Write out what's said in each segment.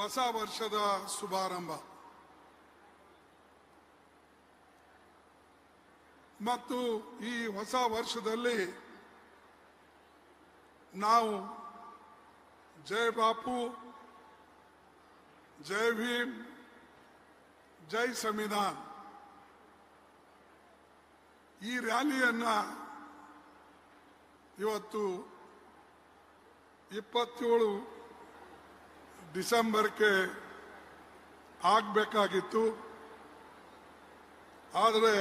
ಹೊಸ ವರ್ಷದ ಶುಭಾರಂಭ. ಮತ್ತು ಈ ಹೊಸ ವರ್ಷದಲ್ಲಿ ನಾವು ಜೈ ಬಾಪು, ಜೈ ಭೀಮ್, ಜೈ ಸಂವಿಧಾನ್. ಈ ರ್ಯಾಲಿಯನ್ನ ಇವತ್ತು ಇಪ್ಪತ್ತೇಳು ಡಿಸೆಂಬರ್ಗೆ ಆಗಬೇಕಾಗಿತ್ತು. ಆದರೆ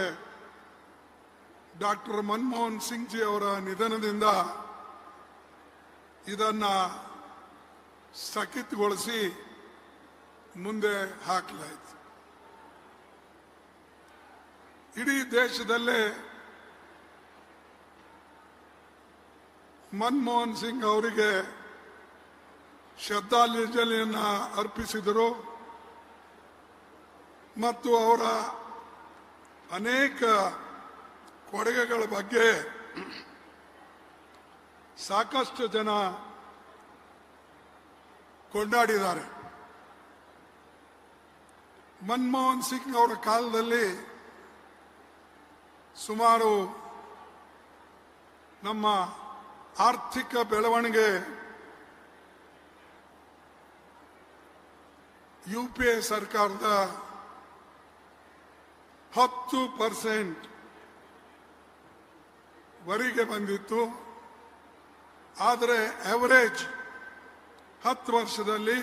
ಡಾಕ್ಟರ್ ಮನಮೋಹನ್ ಸಿಂಗ್ ಜಿ ಅವರ ನಿಧನದಿಂದ ಇದನ್ನ ಸ್ಥಗಿತಗೊಳಿಸಿ ಮುಂದೆ ಹಾಕಲಾಯಿತು. ಇಡೀ ದೇಶದಲ್ಲೇ ಮನಮೋಹನ್ ಸಿಂಗ್ ಅವರಿಗೆ ಶ್ರದ್ಧಾಂಜಲಿಯನ್ನ ಅರ್ಪಿಸಿದರು. ಮತ್ತು ಅವರ ಅನೇಕ ಕೊಡುಗೆಗಳ ಬಗ್ಗೆ ಸಾಕಷ್ಟು ಜನ ಕೊಂಡಾಡಿದ್ದಾರೆ. ಮನಮೋಹನ್ ಸಿಂಗ್ ಅವರ ಕಾಲದಲ್ಲಿ ಸುಮಾರು ನಮ್ಮ ಆರ್ಥಿಕ ಬೆಳವಣಿಗೆ ಯು ಪಿ ಎ ಸರ್ಕಾರದ ಹತ್ತು ಪರ್ಸೆಂಟ್ ವರಿಗೆ ಬಂದಿತ್ತು. ಆದರೆ ಅವರೇಜ್ ಹತ್ತು ವರ್ಷದಲ್ಲಿ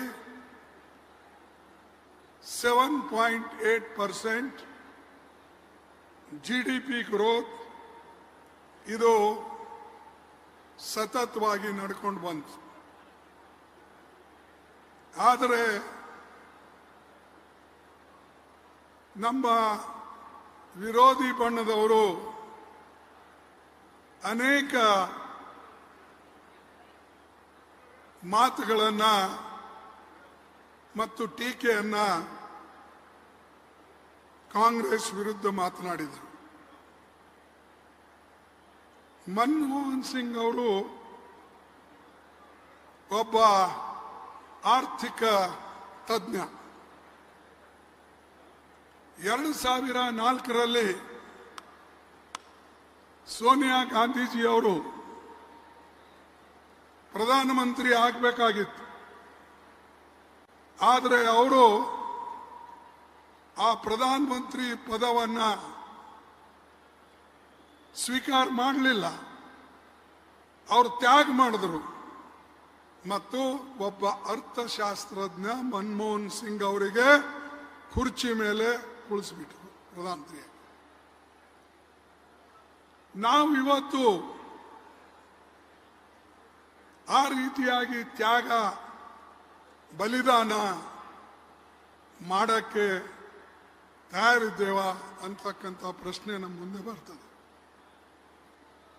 seven point eight percent G D P growth ಇದು ಸತತವಾಗಿ ನಡ್ಕೊಂಡು ಬಂತು. ಆದರೆ ನಮ್ಮ ವಿರೋಧಿ ಬಣ್ಣದವರು ಅನೇಕ ಮಾತುಗಳನ್ನ ಮತ್ತು ಟೀಕೆಯನ್ನ ಕಾಂಗ್ರೆಸ್ ವಿರುದ್ಧ ಮಾತನಾಡಿದರು. ಮನಮೋಹನ್ ಸಿಂಗ್ ಅವರು ಒಬ್ಬ ಆರ್ಥಿಕ ತಜ್ಞ. ಎರಡು ಸಾವಿರ ನಾಲ್ಕರಲ್ಲಿ ಸೋನಿಯಾ ಗಾಂಧೀಜಿಯವರು ಪ್ರಧಾನಮಂತ್ರಿ ಆಗಬೇಕಾಗಿತ್ತು. ಆದರೆ ಅವರು ಆ ಪ್ರಧಾನಮಂತ್ರಿ ಪದವನ್ನ ಸ್ವೀಕಾರ ಮಾಡಲಿಲ್ಲ. ಅವರು ತ್ಯಾಗ ಮಾಡಿದ್ರು. ಮತ್ತು ಒಬ್ಬ ಅರ್ಥಶಾಸ್ತ್ರಜ್ಞ ಮನಮೋಹನ್ ಸಿಂಗ್ ಅವರಿಗೆ ಕುರ್ಚಿ ಮೇಲೆ ಕುಳಿಸ್ಬಿಟ್ರು ಪ್ರಧಾನಮಂತ್ರಿಯಾಗಿ ನಾವು ಇವತ್ತು ಆ ರೀತಿಯಾಗಿ ತ್ಯಾಗ, ಬಲಿದಾನ ಮಾಡಕ್ಕೆ ತಯಾರಿದ್ದೇವಾ ಅಂತಕ್ಕಂಥ ಪ್ರಶ್ನೆ ನಮ್ಮ ಮುಂದೆ ಬರ್ತದೆ.